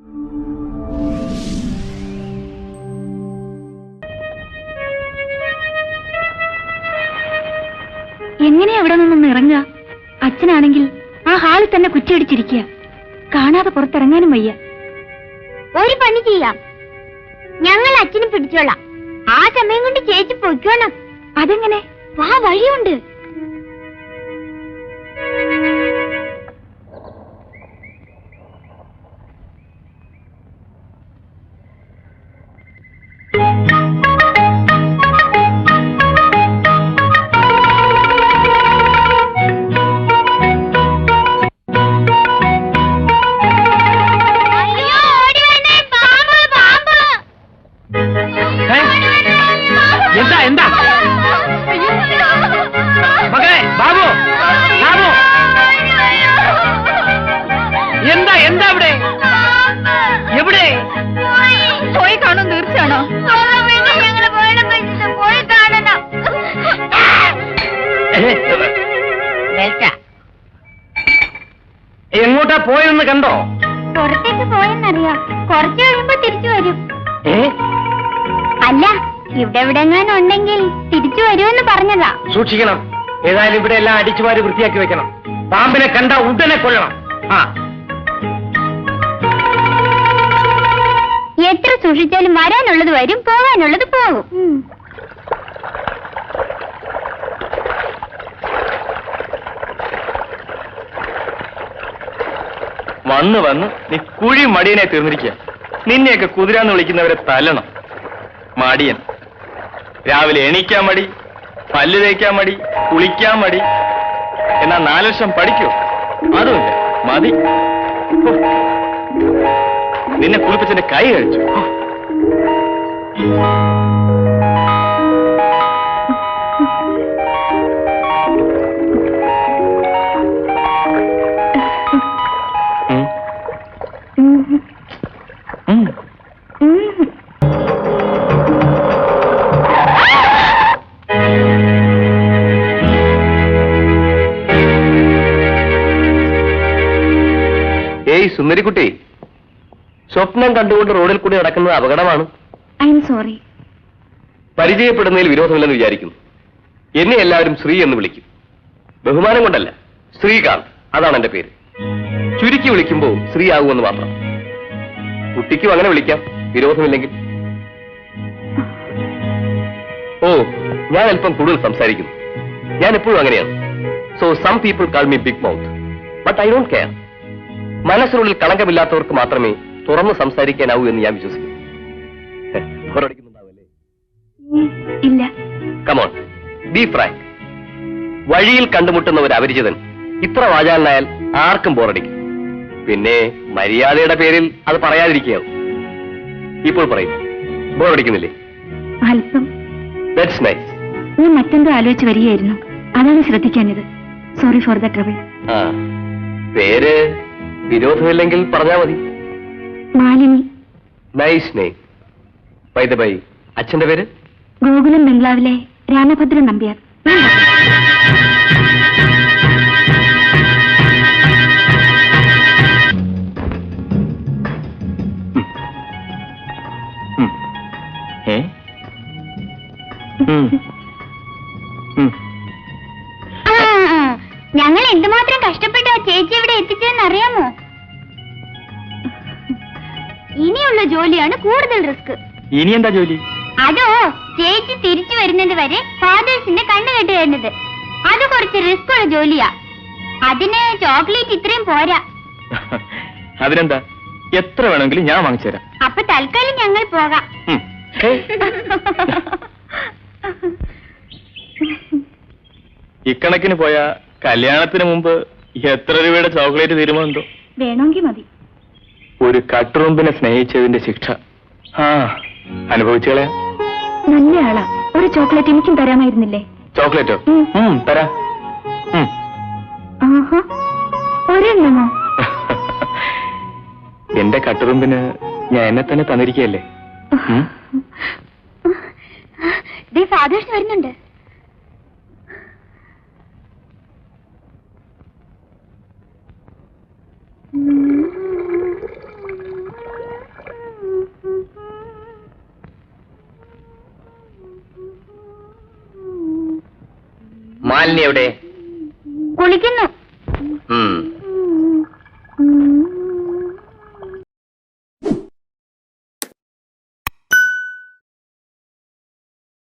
എങ്ങനെയാ അവിടെ നിന്നൊന്ന് ഇറങ്ങുക? അച്ഛനാണെങ്കിൽ ആ ഹാളിൽ തന്നെ കുറ്റിയടിച്ചിരിക്കുക. കാണാതെ പുറത്തിറങ്ങാനും വയ്യ. ഒരു പണി ചെയ്യാം. ഞങ്ങൾ അച്ഛനെ പിടിച്ചോളാം. ആ സമയം കൊണ്ട് ചേച്ചി പൊയ്ക്കോണം. അതെങ്ങനെ? വാ വഴിയുണ്ട്. എന്താ എന്താ? മകളെ ബാബു ബാബു. എന്താ എന്താ ഇവിടെ എവിടെ? പോയി കാണും തീർച്ചയാണോ? എങ്ങോട്ടാ പോയെന്ന് കണ്ടോ? പുറത്തേക്ക് പോയെന്നറിയാം. കുറച്ച് കഴിയുമ്പോ തിരിച്ചു വരും. അല്ല ഇവിടെ എവിടെങ്ങാനും ഉണ്ടെങ്കിൽ തിരിച്ചു വരുമെന്ന് പറഞ്ഞതാ. സൂക്ഷിക്കണം. ഏതായാലും ഇവിടെ എല്ലാം അടിച്ചുമാരി വൃത്തിയാക്കി വെക്കണം. പാമ്പിനെ കണ്ട ഉടനെ കൊല്ലണം. ആ. എത്ര സൂക്ഷിച്ചാലും വരാനുള്ളത് വരും പോകാനുള്ളത് പോകും. വന്ന് വന്ന് നീ കുഴി മടിയനെ തീർന്നിരിക്കുക. നിന്നെയൊക്കെ കുതിരാന്ന് വിളിക്കുന്നവരെ തല്ലണം. മടിയൻ. രാവിലെ എണീക്കാൻ മടി പല്ല് തേക്കാൻ മടി കുളിക്കാൻ മടി. എന്നാ നാല് വർഷം പഠിക്കോ. അതുമില്ല മതി. നിന്നെ കുളിപ്പിച്ചെന്റെ കൈ കഴിച്ചു. സുന്ദരിക്കുട്ടി സ്വപ്നം കണ്ടുകൊണ്ട് റോഡിൽ കൂടി നടക്കുന്നത് അപകടമാണ്. ഐ എം സോറി പരിചയപ്പെടുന്നതിൽ വിരോധമില്ലെന്ന് വിചാരിക്കുന്നു. എന്നെ എല്ലാവരും ശ്രീ എന്ന് വിളിക്കും. ബഹുമാനം കൊണ്ടല്ല ശ്രീകാന്ത് അതാണ് എന്റെ പേര്. ചുരുക്കി വിളിക്കുമ്പോൾ ശ്രീ ആകുമെന്ന് മാത്രം. കുട്ടിക്കും അങ്ങനെ വിളിക്കാം വിരോധമില്ലെങ്കിൽ. ഓ ഞാൻ അല്പം കൂടുതൽ സംസാരിക്കുന്നു. ഞാൻ എപ്പോഴും അങ്ങനെയാണ്. So some people call me big mouth but I don't care മനസ്സിനുള്ളിൽ കളങ്കമില്ലാത്തവർക്ക് മാത്രമേ തുറന്ന് സംസാരിക്കാനാവൂ എന്ന് ഞാൻ വിശ്വസിക്കുന്നു. ഹെ, ബോറടിക്കുന്നുണ്ടാവല്ലേ ഇല്ല. കമോൺ ബി ഫ്രാങ്ക് വഴിയിൽ കണ്ടുമുട്ടുന്ന ഒരു അപരിചിതൻ. ഇത്ര വാചാലനായാൽ ആർക്കും ബോറടിക്കും. പിന്നെ മര്യാദയുടെ പേരിൽ അത് പറയാതിരിക്കുകയാവും ഇപ്പോൾ പറയും. ബോറടിക്കുന്നില്ലേ? അല്പം. ദാറ്റ്സ് നൈസ് ഞാൻ മറ്റെന്തോ ആലോചിച്ച് വരികയായിരുന്നു. അതാണ് ശ്രദ്ധിക്കാനിത് സോറി ഫോർ ദ ട്രബിൾ പേര്? വിരോധമില്ലെങ്കിൽ പറഞ്ഞാ മതി. Malini. Nice name by the by. അച്ഛന്റെ പേര്? ഗോകുലം ബംഗ്ലാവിലെ രാമഭദ്രൻ നമ്പ്യാർ. ഏ? ഞങ്ങൾ എന്തുമാത്രം കഷ്ടപ്പെട്ടാ ചേച്ചി ഇവിടെ എത്തിച്ചതെന്ന് അറിയാമോ ഇനിയുള്ള ജോലിയാണ് കൂടുതൽ റിസ്ക്. ഇനി എന്താ ജോലി? അതോ ചേച്ചി തിരിച്ചു വരുന്നത് വരെ ഫാദേഴ്സിന്റെ കണ്ണു കെട്ടി വരുന്നത്. അത് കുറച്ച് റിസ്ക് ഉള്ള ജോലിയാ. അതിന് ചോക്ലേറ്റ് ഇത്രയും പോരാ. അതിനെന്താ? എത്ര വേണമെങ്കിലും ഞാൻ വാങ്ങിച്ചു തരാം അപ്പൊ തൽക്കാലം ഞങ്ങൾ പോകാം. ഉം. ഇക്കണക്കിന് പോയ കല്യാണത്തിന് മുമ്പ് എത്ര രൂപയുടെ ചോക്ലേറ്റ് തീരുമാനമുണ്ടോ? വേണമെങ്കിൽ മതി. ഒരു കട്ടുറുമ്പിനെ സ്നേഹിച്ചതിന്റെ ശിക്ഷ. ആ അനുഭവിച്ചുകളെ നല്ല ആളാ. ഒരു ചോക്ലേറ്റ് എനിക്കും തരാമായിരുന്നില്ലേ? ചോക്ലേറ്റോ? തരാ. ഒരെണ്ണമോ? എന്റെ കട്ടുറുമ്പിന് ഞാൻ എന്നെ തന്നെ തന്നിരിക്കുകയല്ലേ? ഫാദേഴ്സ് വരുന്നുണ്ട്. മാലിനി എവിടെ? കുളിക്കുന്നു.